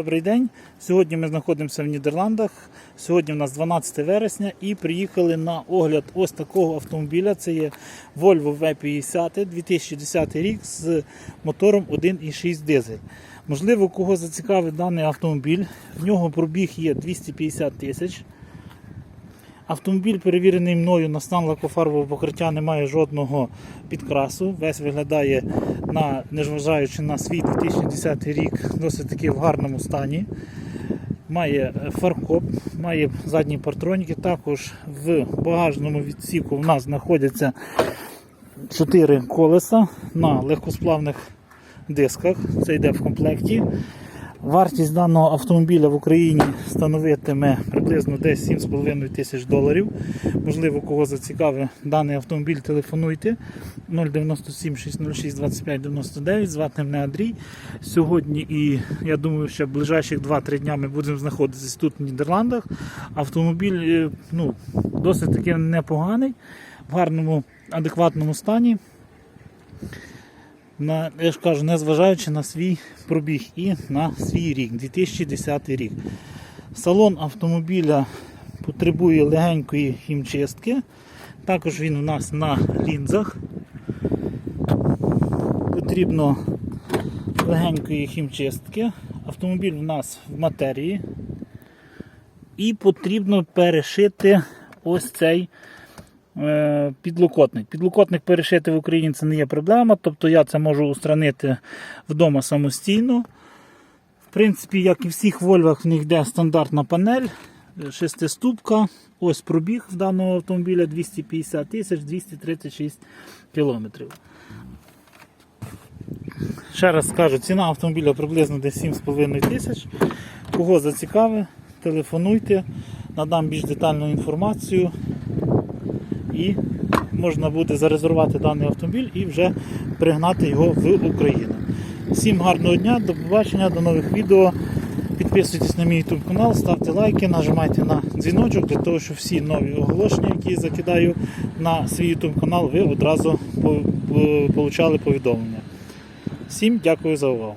Добрий день. Сьогодні ми знаходимося в Нідерландах. Сьогодні у нас 12 вересня і приїхали на огляд ось такого автомобіля. Це є Volvo V50 2010 рік з мотором 1,6 дизель. Можливо, кого зацікавить даний автомобіль. В нього пробіг є 250 тисяч. Автомобіль перевірений мною на стан лакофарбового покриття, немає жодного підкрасу. Весь виглядає, на, незважаючи на свій 2010 рік, досить таки в гарному стані. Має е, фаркоп, має задні партроніки. Також в багажному відсіку в нас знаходяться 4 колеса на легкосплавних дисках. Це йде в комплекті. Вартість даного автомобіля в Україні становитиме приблизно десь 7,5 тисяч доларів. Можливо, кого зацікавить даний автомобіль, телефонуйте 097 606 25 99. Звати мене Андрій. Сьогодні і я думаю, що ближайших 2-3 дня ми будемо знаходитися тут в Нідерландах. Автомобіль е, ну, досить таки непоганий, в гарному, адекватному стані на, я ж кажу, незважаючи на свій пробіг і на свій рік, 2010 рік. Салон автомобіля потребує легенької хімчистки. Також він у нас на лінзах. Потрібно легенької хімчистки. Автомобіль у нас в матерії. І потрібно перешити ось цей підлокотник. Підлокотник перешити в Україні це не є проблема, тобто я це можу устранити вдома самостійно. В принципі, як і в всіх вольвах, в них йде стандартна панель, е, шестиступка. Ось пробіг в даного автомобіля 250 тисяч 236 кілометрів. Ще раз скажу, ціна автомобіля приблизно десь 7,5 тисяч. Кого зацікавить, телефонуйте, надам більш детальну інформацію і можна буде зарезервувати даний автомобіль і вже пригнати його в Україну. Всім гарного дня, до побачення, до нових відео. Підписуйтесь на мій YouTube канал, ставте лайки, нажимайте на дзвіночок для того, щоб всі нові оголошення, які закидаю на свій YouTube канал, ви одразу по- по- получали повідомлення. Всім дякую за увагу.